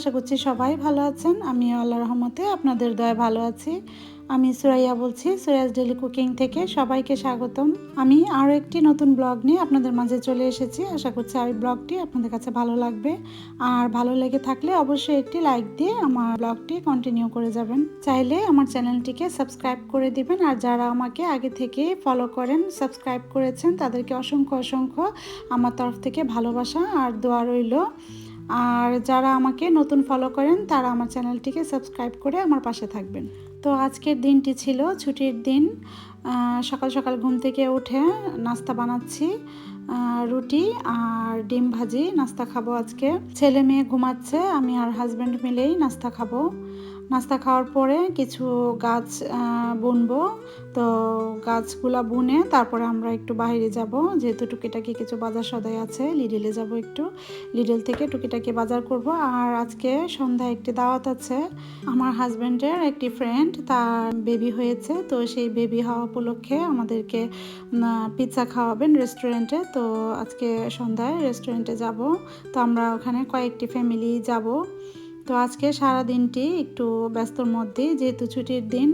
আশা করছি সবাই ভালো আছেন। আমি আল্লাহ রহমতে আপনাদের দয় ভালো আছি। আমি সুরাইয়া বলছি সুরাজ ডেলি কুকিং থেকে সবাইকে স্বাগতম। আমি আরও একটি নতুন ব্লগ নিয়ে আপনাদের মাঝে চলে এসেছি। আশা করছি আর ব্লগটি আপনাদের কাছে ভালো লাগবে। আর ভালো লেগে থাকলে অবশ্যই একটি লাইক দিয়ে আমার ব্লগটি কন্টিনিউ করে যাবেন। চাইলে আমার চ্যানেলটিকে সাবস্ক্রাইব করে দিবেন। আর যারা আমাকে আগে থেকে ফলো করেন, সাবস্ক্রাইব করেছেন, তাদেরকে অসংখ্য অসংখ্য আমার তরফ থেকে ভালোবাসা আর দোয়া রইল। আর যারা আমাকে নতুন ফলো করেন, তারা আমার চ্যানেলটিকে সাবস্ক্রাইব করে আমার পাশে থাকবেন। তো আজকের দিনটি ছিল ছুটির দিন। সকাল সকাল ঘুম থেকে উঠে নাস্তা বানাচ্ছি রুটি আর ডিম ভাজি, নাস্তা খাব আজকে। ছেলে মেয়ে ঘুমাচ্ছে, আমি আর হাজব্যান্ড মিলেই নাস্তা খাব। নাস্তা খাওয়ার পরে কিছু গাছ বুনবো। তো গাছগুলা বুনে তারপরে আমরা একটু বাইরে যাব। যেহেতু টুকিটাকি কিছু বাজার সদাই আছে লিডেলে যাব একটু। লিডেল থেকে টুকিটাকি বাজার করব। আর আজকে সন্ধ্যায় একটি দাওয়াত আছে। আমার হাজব্যান্ডের একটি ফ্রেন্ড তার বেবি হয়েছে। তো সেই বেবি হওয়া উপলক্ষে আমাদেরকে পিৎজা খাওয়াবেন রেস্টুরেন্টে তো আজকে সন্ধ্যায় রেস্টুরেন্টে যাব। তো আমরা ওখানে কয়েকটি ফ্যামিলি যাব। তো আজকে সারা দিনটি একটু ব্যস্তর মধ্যে, যেহেতু ছুটির দিন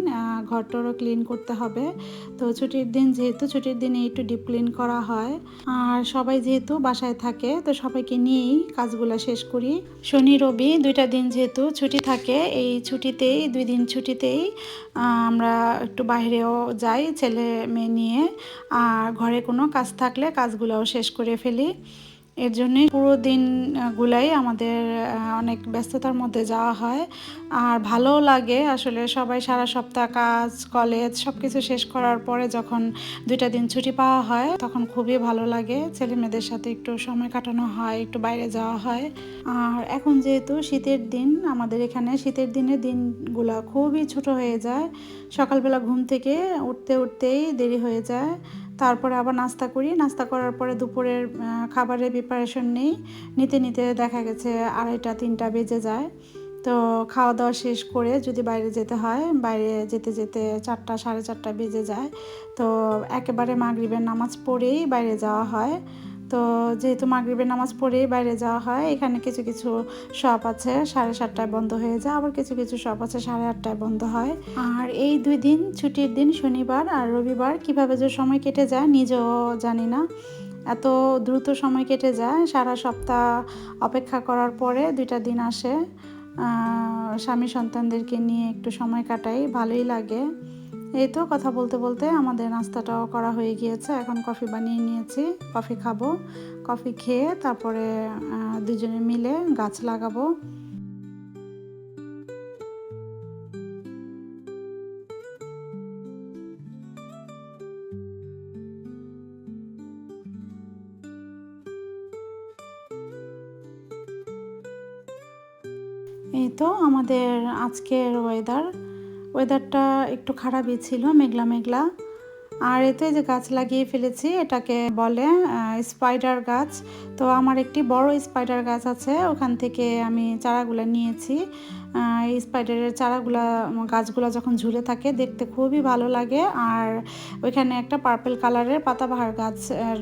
ঘরটরও ক্লিন করতে হবে। তো ছুটির দিন যেহেতু, ছুটির দিনে একটু ডিপ ক্লিন করা হয়। আর সবাই যেহেতু বাসায় থাকে, তো সবাইকে নিয়েই কাজগুলো শেষ করি। শনি, রবি দুইটা দিন যেহেতু ছুটি থাকে, এই ছুটিতেই, দুই দিন ছুটিতেই আমরা একটু বাইরেও যাই ছেলে মেয়ে নিয়ে। আর ঘরে কোনো কাজ থাকলে কাজগুলোও শেষ করে ফেলি। এর জন্যে পুরো দিনগুলাই আমাদের অনেক ব্যস্ততার মধ্যে যাওয়া হয়। আর ভালোও লাগে আসলে সবাই সারা সপ্তাহ কাজ, কলেজ সব কিছু শেষ করার পরে যখন দুইটা দিন ছুটি পাওয়া হয়, তখন খুবই ভালো লাগে। ছেলে মেয়েদের সাথে একটু সময় কাটানো হয়, একটু বাইরে যাওয়া হয়। আর এখন যেহেতু শীতের দিন, আমাদের এখানে শীতের দিনে দিনগুলো খুবই ছোট হয়ে যায়। সকালবেলা ঘুম থেকে উঠতে, উঠতেই দেরি হয়ে যায়। তারপরে আবার নাস্তা করি। নাস্তা করার পরে দুপুরের খাবারের প্রিপারেশন নেই। নিতে নিতে দেখা গেছে আড়াইটা, তিনটা বেজে যায়। তো খাওয়া দাওয়া শেষ করে যদি বাইরে যেতে হয়, বাইরে যেতে যেতে চারটা, সাড়ে চারটা বেজে যায়। তো একেবারে মাগরিবের নামাজ পড়েই বাইরে যাওয়া হয়। তো যেহেতু মাগরিবের নামাজ পড়েই বাইরে যাওয়া হয়, এখানে কিছু কিছু শপ আছে, সাড়ে সাতটায় বন্ধ হয়ে যায়, আবার কিছু কিছু শপ আছে, সাড়ে আটটায় বন্ধ হয়। আর এই দুই দিন, ছুটির দিন, শনিবার আর রবিবার, কীভাবে যে সময় কেটে যায় নিজেও জানি না। এত দ্রুত সময় কেটে যায়, সারা সপ্তাহ অপেক্ষা করার পরে দুইটা দিন আসে। স্বামী সন্তানদেরকে নিয়ে একটু সময় কাটাই, ভালোই লাগে। এই তো কথা বলতে বলতে আমাদের নাস্তাটাও করা হয়ে গিয়েছে। এখন কফি বানিয়ে নিয়েছি, কফি খাব, কফি খেয়ে তারপরে দুজনে মিলে গাছ লাগাবো। এই তো আমাদের আজকের ওয়েদার ওয়েদারটা একটু খারাপই ছিল, মেঘলা মেঘলা। আর এতে যে গাছ লাগিয়ে ফেলেছি, এটাকে বলে স্পাইডার গাছ। তো আমার একটি বড় স্পাইডার গাছ আছে, ওখান থেকে আমি চারাগুলো নিয়েছি। এই স্পাইডারের চারাগুলা গাছগুলো যখন ঝুলে থাকে, দেখতে খুবই ভালো লাগে। আর ওইখানে একটা পার্পল কালারের পাতাবাহার গাছ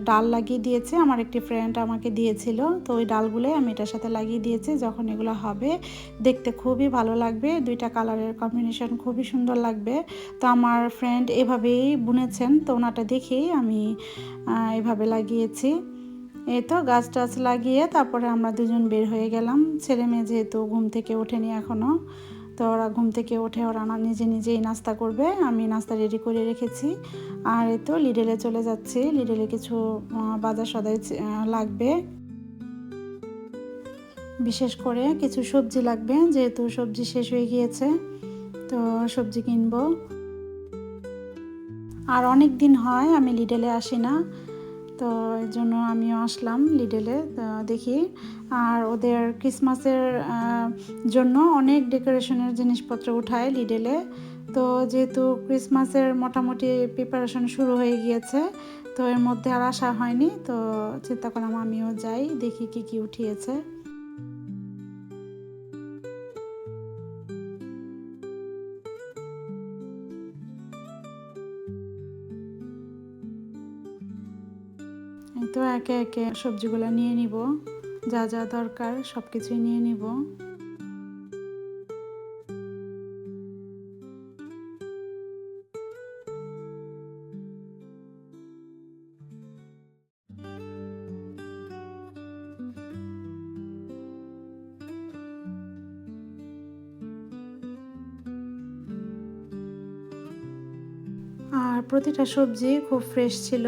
ডাল লাগিয়ে দিয়েছে। আমার একটি ফ্রেন্ড আমাকে দিয়েছিল। তো ওই ডালগুলোই আমি এটার সাথে লাগিয়ে দিয়েছি, যখন এগুলো হবে। দেখতে খুবই ভালো লাগবে। দুইটা কালারের কম্বিনেশন খুবই সুন্দর লাগবে। তো আমার ফ্রেন্ড এভাবেই বুনেছেন। তো ওনাটা দেখেই আমি এভাবে লাগিয়েছি। এই তো গাছ টাছ লাগিয়ে তারপরে আমরা দুজন বের হয়ে গেলাম। ছেলে মেয়ে যেহেতু ঘুম থেকে ওঠেনি এখনও তো ওরা ঘুম থেকে ওঠে ওরা নিজে নিজেই নাস্তা করবে। আমি নাস্তা রেডি করে রেখেছি। আর এই তো লিডেলে চলে যাচ্ছি। লিডেলে কিছু বাজার সদাই লাগবে। বিশেষ করে কিছু সবজি লাগবে, যেহেতু সবজি শেষ হয়ে গিয়েছে, তো সবজি কিনবো। আর অনেক দিন হয় আমি লিডেলে আসি না। তো এই জন্য আমিও আসলাম লিডেলে তো দেখি। আর ওদের ক্রিসমাসের জন্য অনেক ডেকোরেশনের জিনিসপত্র উঠায় লিডেলে তো যেহেতু ক্রিসমাসের মোটামুটি প্রিপারেশন শুরু হয়ে গিয়েছে, তো এর মধ্যে আর আসা হয়নি, তো চিন্তা করলাম আমিও যাই, দেখি কি কি উঠিয়েছে। একে একে সবজিগুলো নিয়ে নিব। যা যা দরকার সব কিছুই নিয়ে নিব। আর প্রতিটা সবজি খুব ফ্রেশ ছিল।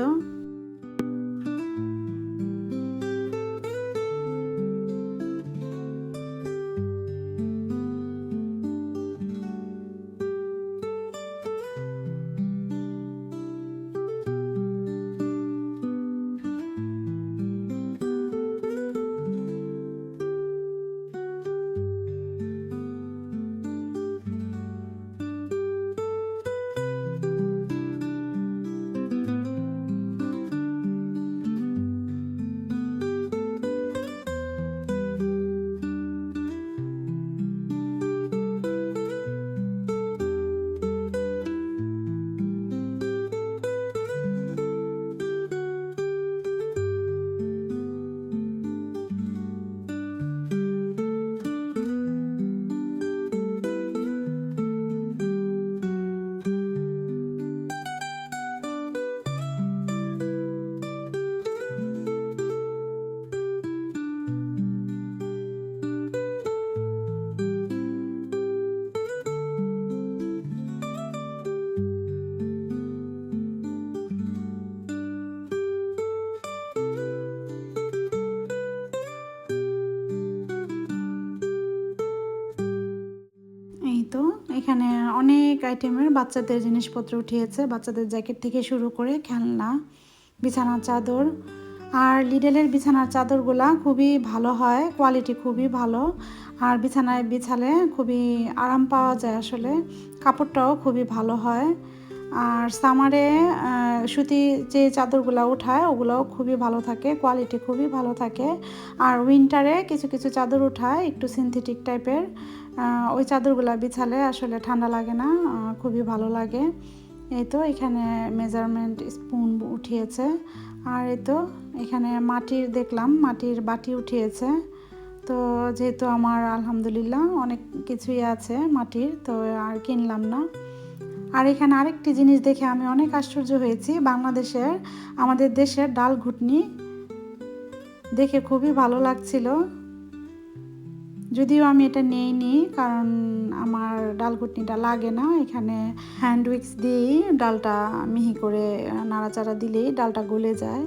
আইটেমের বাচ্চাদের জিনিসপত্র উঠিয়েছে। বাচ্চাদের জ্যাকেট থেকে শুরু করে খেলনা, বিছানার চাদর আর লিডেলের বিছানার চাদরগুলা খুবই ভালো হয় কোয়ালিটি খুবই ভালো। আর বিছানায় বিছালে খুবই আরাম পাওয়া যায় আসলে, কাপড়টাও খুবই ভালো হয়। আর সামারে সুতি যে চাদরগুলো উঠায়, ওগুলোও খুবই ভালো থাকে কোয়ালিটি খুবই ভালো থাকে। আর উইন্টারে কিছু কিছু চাদর উঠায়, একটু সিনথেটিক টাইপের ওই চাদরগুলো বিছালে আসলে ঠান্ডা লাগে না খুবই ভালো লাগে। এই তো এখানে মেজারমেন্ট স্পুন উঠিয়েছে। আর এই তো এখানে মাটির দেখলাম, মাটির বাটি উঠিয়েছে। তো যেহেতু আমার আলহামদুলিল্লাহ অনেক কিছুই আছে মাটির, তো আর কিনলাম না। আর এখানে আরেকটি জিনিস দেখে আমি অনেক আশ্চর্য হয়েছি, বাংলাদেশের, আমাদের দেশের ডাল ঘুটনি। দেখে খুবই ভালো লাগছিল। যদিও আমি এটা নেইনি, কারণ আমার ডাল ঘুটনিটা লাগে না। এখানে হ্যান্ড উইক্স দিয়েই ডালটা মিহি করে নাড়াচাড়া দিলেই ডালটা গলে যায়।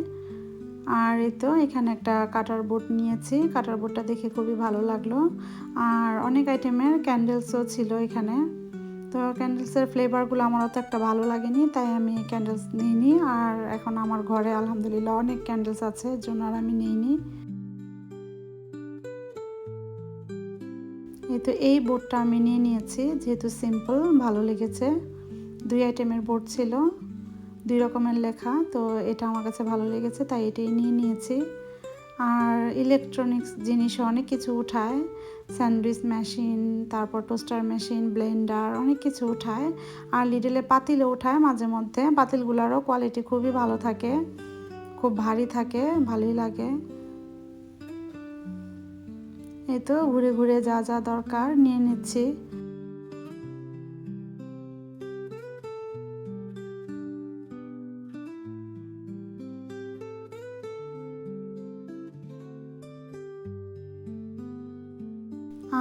আর এই তো এখানে একটা কাটার বোর্ড নিয়েছি। কাটার বোর্ডটা দেখে খুবই ভালো লাগল। আর অনেক আইটেমের ক্যান্ডেলসও ছিল এখানে। তো ক্যান্ডেলসের ফ্লেভারগুলো আমার অত একটা ভালো লাগেনি, তাই আমি ক্যান্ডেলস নিইনি। আর এখন আমার ঘরে আলহামদুলিল্লাহ অনেক ক্যান্ডেলস আছে জন্য আর আমি নিইনি। তো এই বোর্ডটা আমি নিয়ে নিয়েছি, যেহেতু সিম্পল ভালো লেগেছে। দুই আইটেমের বোর্ড ছিল, দুই রকমের লেখা, তো এটা আমার কাছে ভালো লেগেছে, তাই এটাই নিয়ে নিয়েছি। আর ইলেকট্রনিক্স জিনিসও অনেক কিছু উঠায় স্যান্ডউইচ মেশিন তারপর টোস্টার মেশিন ব্লেন্ডার অনেক কিছু উঠায়। আর লিডেলে পাতিলও উঠায় মাঝে মধ্যে পাতিলগুলোরও কোয়ালিটি খুবই ভালো থাকে, খুব ভারী থাকে, ভালোই লাগে। এই তো ঘুরে ঘুরে যা যা দরকার নিয়ে নিচ্ছি।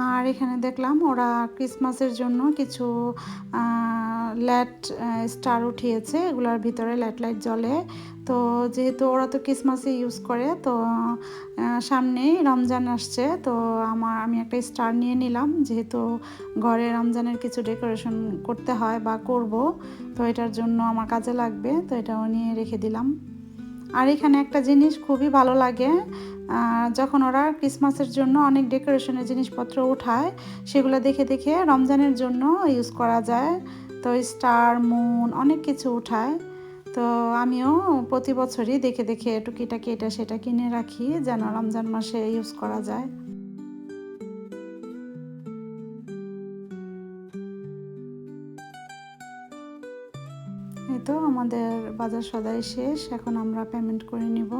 আর এখানে দেখলাম ওরা ক্রিসমাসের জন্য কিছু ল্যাট স্টার উঠিয়েছে, এগুলোর ভিতরে ল্যাট লাইট জ্বলে। তো যেহেতু ওরা তো ক্রিসমাসে ইউজ করে, তো সামনেই রমজান আসছে, তো আমার, আমি একটা স্টার নিয়ে নিলাম। যেহেতু ঘরে রমজানের কিছু ডেকোরেশন করতে হয় বা করব, তো এটার জন্য আমার কাজে লাগবে, তো এটাও নিয়ে রেখে দিলাম। আর এখানে একটা জিনিস খুবই ভালো লাগে যখন ওরা ক্রিসমাসের জন্য অনেক ডেকোরেশনের জিনিসপত্র উঠায়, সেগুলো দেখে দেখে রমজানের জন্য ইউজ করা যায়। তো স্টার, মুন অনেক কিছু উঠায়। তো আমিও প্রতি বছরই দেখে দেখে টুকিটাকি এটা সেটা কিনে রাখি, যেন রমজান মাসে ইউজ করা যায়। এই তো আমাদের বাজার সদাই শেষ, এখন আমরা পেমেন্ট করে নিব।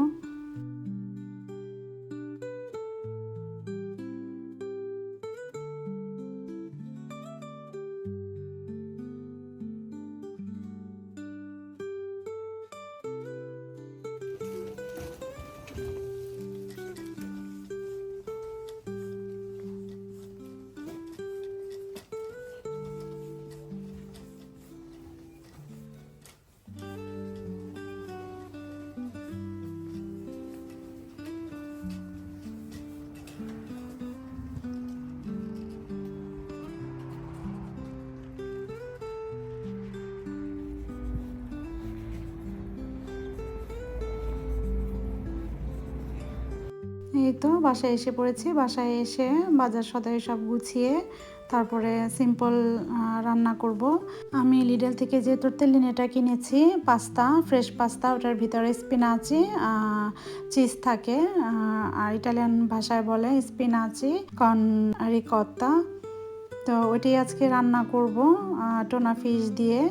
এই তো বাসায় এসে পড়েছি। বাসায় এসে বাজার সদাই সব গুছিয়ে তারপরে সিম্পল রান্না করব। আমি লিডেল থেকে যে তর্তেলিনেটা কিনেছি, পাস্তা, ফ্রেশ পাস্তা, ওটার ভিতরে স্পিনাচি চিজ থাকে আর ইটালিয়ান ভাষায় বলে স্পিনাচি কন রিকত্তা। তো ওইটাই আজকে রান্না করব টোনা ফিশ দিয়ে।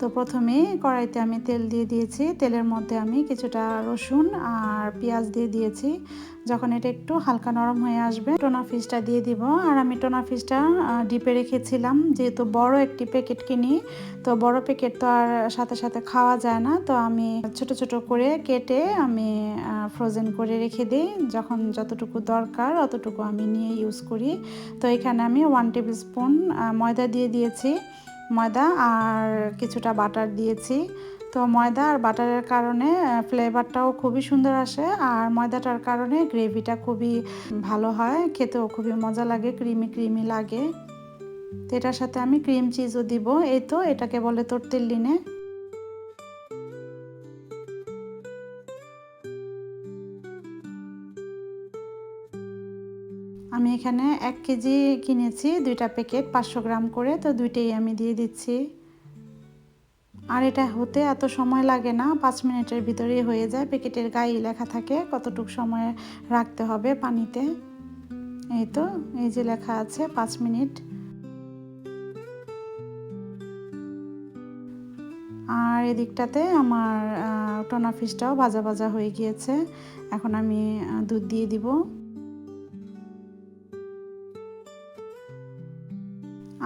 তো প্রথমে কড়াইতে আমি তেল দিয়ে দিয়েছি। তেলের মধ্যে আমি কিছুটা রসুন আর পেঁয়াজ দিয়ে দিয়েছি। যখন এটা একটু হালকা নরম হয়ে আসবে, টোনা ফিশটা দিয়ে দিব। আর আমি টোনা ফিশটা ডিপে রেখেছিলাম। যেহেতু বড় একটি প্যাকেট কিনি, তো বড় প্যাকেট তো আর সাথে সাথে খাওয়া যায় না। তো আমি ছোট ছোট করে কেটে আমি ফ্রোজেন করে রেখে দিই। যখন যতটুকু দরকার অতটুকু আমি নিয়ে ইউজ করি। তো এখানে আমি ওয়ান টেবিল স্পুন ময়দা দিয়ে দিয়েছি। ময়দা আর কিছুটা বাটার দিয়েছি। তো ময়দা আর বাটারের কারণে ফ্লেভারটাও খুবই সুন্দর আসে। আর ময়দাটার কারণে গ্রেভিটা খুবই ভালো হয়। খেতেও খুবই মজা লাগে ক্রিমি ক্রিমি লাগে। তো এটার সাথে আমি ক্রিম চিজও দিব। এই তো, এটাকে বলে তর্তিল্লিনে আমি এখানে এক কেজি কিনেছি, দুইটা প্যাকেট পাঁচশো গ্রাম করে। তো দুইটাই আমি দিয়ে দিচ্ছি। আর এটা হতে এত সময় লাগে না, পাঁচ মিনিটের ভিতরেই হয়ে যায়। প্যাকেটের গায়ে লেখা থাকে কতটুকু সময় রাখতে হবে পানিতে। এই তো, এই যে লেখা আছে পাঁচ মিনিট। আর এদিকটাতে আমার টোনা ফিশটাও ভাজা ভাজা হয়ে গিয়েছে। এখন আমি দুধ দিয়ে দিব।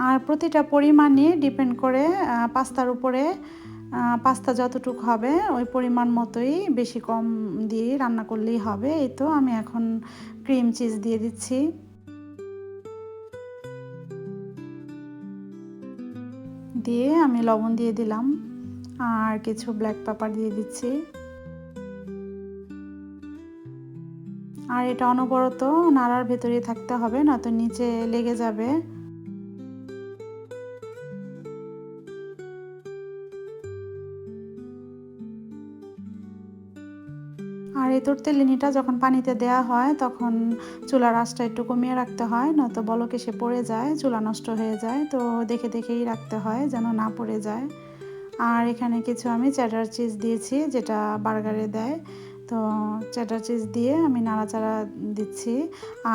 আর প্রতিটা পরিমাণই ডিপেন্ড করে পাস্তার উপরে পাস্তা যতটুকু হবে, ওই পরিমাণ মতোই বেশি কম দিয়ে রান্না করলেই হবে। এই তো আমি এখন ক্রিম চিজ দিয়ে দিচ্ছি। দিয়ে আমি লবণ দিয়ে দিলাম, আর কিছু ব্ল্যাক পেপার দিয়ে দিচ্ছি। আর এটা অনবরত নাড়ার ভেতরে থাকতে হবে, নয়তো নিচে লেগে যাবে। এই তরতেলিনিটা যখন পানিতে দেয়া হয়, তখন চুলার আঁচটা একটু কমিয়ে রাখতে হয়, নয়তো বলক এসে পড়ে যায়, চুলা নষ্ট হয়ে যায়। তো দেখে দেখেই রাখতে হয় যেন না পড়ে যায়। আর এখানে কিছু আমি চ্যাটার চিজ দিয়েছি, যেটা বার্গারে দেয়। তো চ্যাটার চিজ দিয়ে আমি নাড়াচাড়া দিচ্ছি,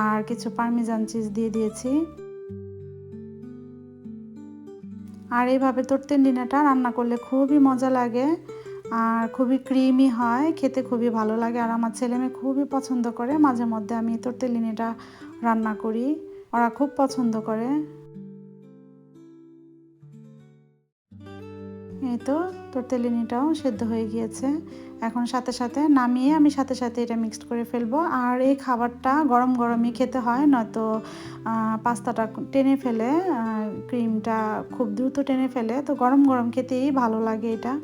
আর কিছু পারমিজান চিজ দিয়ে দিয়েছি। আর এইভাবে তরতেন্ডিনাটা রান্না করলে খুবই মজা লাগে। আর খুবই ক্রিমি হয়, খেতে খুবই ভালো লাগে। আর আমার ছেলে মেয়ে খুবই পছন্দ করে। মাঝে মধ্যে আমি তরতেলিনিটা রান্না করি। ওরা খুব পছন্দ করে। এই তো তরতেলিনিটাও সেদ্ধ হয়ে গিয়েছে। এখন সাথে সাথে নামিয়ে আমি সাথে সাথে এটা মিক্সড করে ফেলব। আর এই খাবারটা গরম গরমই খেতে হয়, নয়তো পাস্তাটা টেনে ফেলে ক্রিমটা খুব দ্রুত টেনে ফেলে। তো গরম গরম খেতেই ভালো লাগে এটা।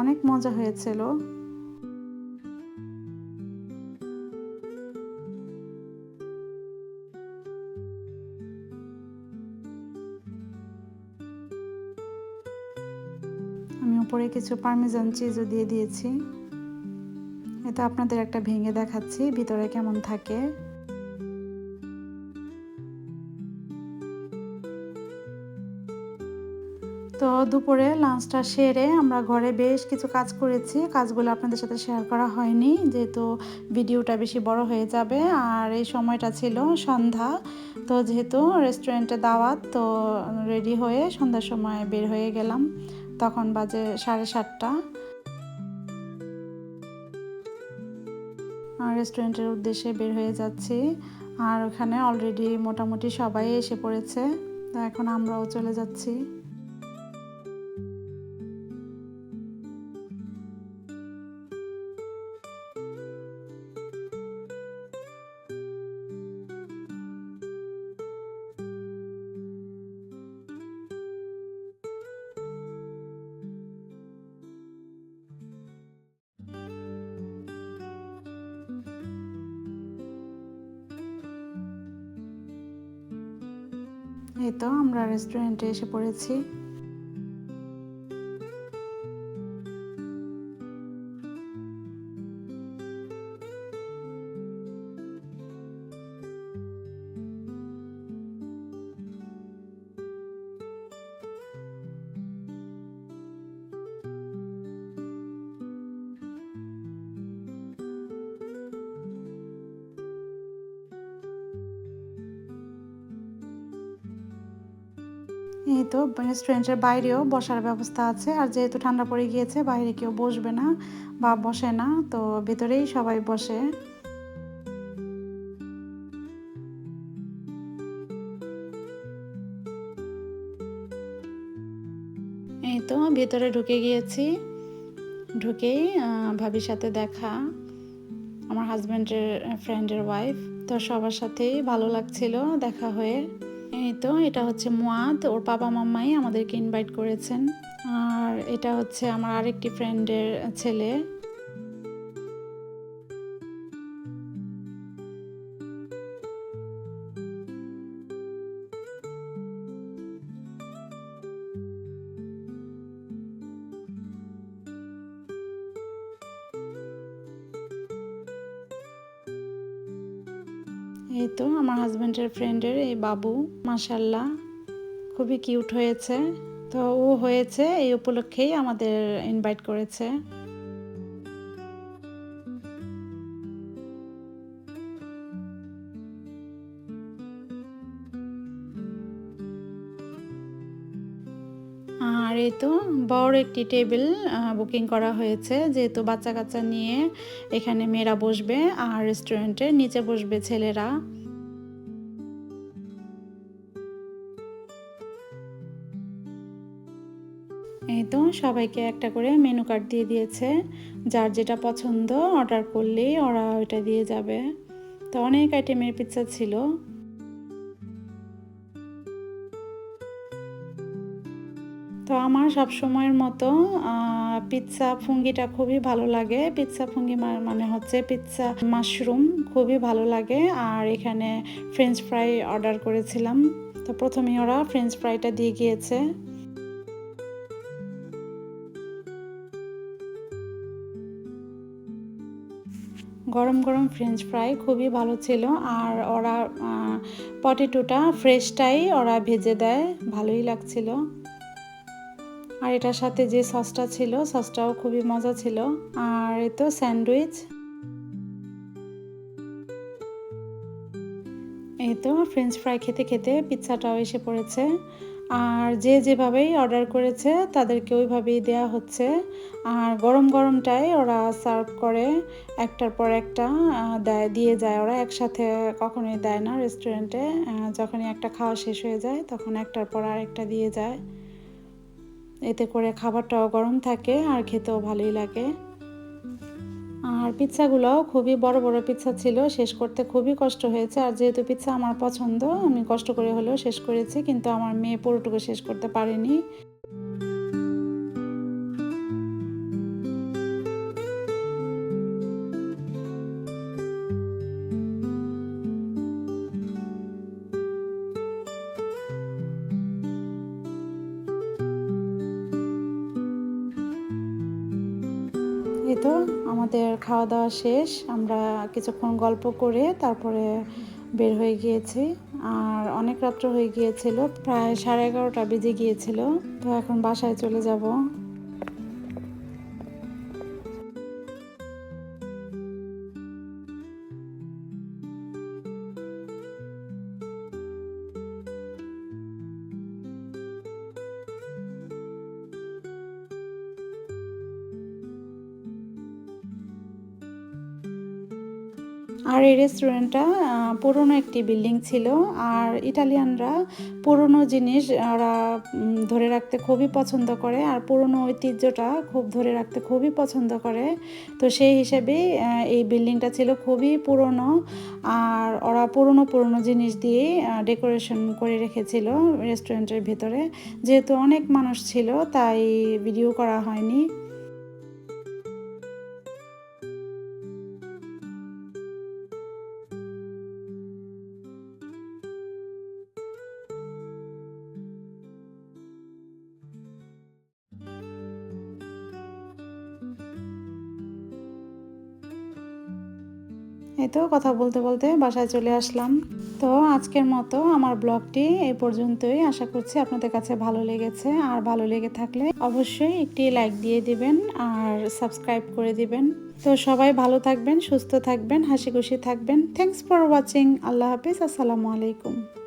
অনেক মজা হয়েছিল। আমি উপরে কিছু পারমিজান চিজও দিয়ে দিয়েছি। এটা আপনাদের একটা ভেঙে দেখাচ্ছি, ভিতরে কেমন থাকে। তো দুপুরে লাঞ্চটা সেরে আমরা ঘরে বেশ কিছু কাজ করেছি। কাজগুলো আপনাদের সাথে শেয়ার করা হয়নি, যেহেতু ভিডিওটা বেশি বড় হয়ে যাবে। আর এই সময়টা ছিল সন্ধ্যা, তো যেহেতু রেস্টুরেন্টে দাওয়াত, তো রেডি হয়ে সন্ধ্যার সময় বের হয়ে গেলাম। তখন বাজে সাড়ে সাতটা। রেস্টুরেন্টের উদ্দেশ্যে বের হয়ে যাচ্ছি। আর ওখানে অলরেডি মোটামুটি সবাই এসে পড়েছে। তো এখন আমরাও চলে যাচ্ছি। আমরা রেস্টুরেন্টে এসে পড়েছি। এই তো রেস্টুরেন্টের বাইরেও বসার ব্যবস্থা আছে। আর যেহেতু ঠান্ডা পড়ে গিয়েছে, বাইরে কেউ বসবে না বা বসে না, তো ভেতরেই সবাই বসে। এই তো, ভেতরে ঢুকে গিয়েছি। ঢুকেই ভাবির সাথে দেখা, আমার হাজব্যান্ডের ফ্রেন্ডের ওয়াইফ তো সবার সাথেই ভালো লাগছিল দেখা হয়ে। এই তো, এটা হচ্ছে মুয়াদ। ওর বাবা মাম্মাই আমাদেরকে ইনভাইট করেছেন। আর এটা হচ্ছে আমার আরেকটি ফ্রেন্ডের ছেলে। আমার হাজব্যান্ডের ফ্রেন্ডের এই বাবু মাসাল্লাহ খুবই কিউট হয়েছে। তো ও হয়েছে, এই উপলক্ষেই আমাদের ইনভাইট করেছে। আর এই তো বড় একটি টেবিল বুকিং করা হয়েছে, যেহেতু বাচ্চা কাচ্চা নিয়ে এখানে মেয়েরা বসবে আর রেস্টুরেন্টের নিচে বসবে ছেলেরা। সবাইকে একটা করে মেনু কার্ড দিয়ে দিয়েছে। যার যেটা পছন্দ অর্ডার করলেই ওরা ওইটা দিয়ে যাবে। তো অনেক আইটেমের পিৎজা ছিল। তো আমার সব সময়ের মতো পিৎজা ফুঙ্গিটা খুবই ভালো লাগে। পিৎজা ফুঙ্গি মানে হচ্ছে পিৎজা মাশরুম খুবই ভালো লাগে। আর এখানে ফ্রেঞ্চ ফ্রাই অর্ডার করেছিলাম। তো প্রথমেই ওরা ফ্রেঞ্চ ফ্রাইটা দিয়ে গিয়েছে। গরম গরম ফ্রেঞ্চ ফ্রাই খুবই ভালো ছিল। আর ওরা পটেটোটা ফ্রেশটাই ওরা ভেজে দেয়, ভালোই লাগছিল। আর এটার সাথে যে সসটা ছিল সসটাও খুবই মজা ছিল। আর এ তো স্যান্ডউইচ। এই তো ফ্রেঞ্চ ফ্রাই খেতে খেতে পিৎজাটাও এসে পড়েছে। আর যে যেভাবেই অর্ডার করেছে, তাদেরকে ওইভাবেই দেয়া হচ্ছে। আর গরম গরমটাই ওরা সার্ভ করে, একটার পর একটা দেয়, দিয়ে যায়। ওরা একসাথে কখনোই দেয় না রেস্টুরেন্টে। যখনই একটা খাওয়া শেষ হয়ে যায়, তখন একটার পর আরেকটা দিয়ে যায়। এতে করে খাবারটাও গরম থাকে আর খেতেও ভালোই লাগে। আর পিৎজাগুলো খুবই বড় বড় পিৎজা ছিল, শেষ করতে খুবই কষ্ট হয়েছে। আর যেহেতু পিৎজা আমার পছন্দ, আমি কষ্ট করে হলেও শেষ করেছি, কিন্তু আমার মেয়ে পুরোটুকু শেষ করতে পারেনি। খাওয়া দাওয়া শেষ, আমরা কিছুক্ষণ গল্প করে তারপরে বের হয়ে গিয়েছি। আর অনেক রাত্র হয়ে গিয়েছিল, প্রায় সাড়ে এগারোটা বেজে গিয়েছিল। তো এখন বাসায় চলে যাব। আর এই রেস্টুরেন্টটা পুরনো একটি বিল্ডিং ছিল। আর ইটালিয়ানরা পুরনো জিনিস, ওরা ধরে রাখতে খুবই পছন্দ করে। আর পুরনো ঐতিহ্যটা খুব ধরে রাখতে খুবই পছন্দ করে। তো সেই হিসেবে এই বিল্ডিংটা ছিল খুবই পুরনো। আর ওরা পুরনো পুরনো জিনিস দিয়ে ডেকোরেশন করে রেখেছিল রেস্টুরেন্টের ভিতরে। যেহেতু অনেক মানুষ ছিল, তাই ভিডিও করা হয়নি। এই কথা বলতে বলতে বাসায় চলে আসলাম। তো আজকের মতো আমার ব্লগটি এই পর্যন্তই। আশা করছি আপনাদের কাছে ভালো লেগেছে। আর ভালো লেগে থাকলে অবশ্যই একটি লাইক দিয়ে দিবেন আর সাবস্ক্রাইব করে দিবেন। তো সবাই ভালো থাকবেন, সুস্থ থাকবেন হাসি খুশি থাকবেন। থ্যাংকস ফর ওয়াচিং আল্লাহ হাফিজ। আসসালামু আলাইকুম।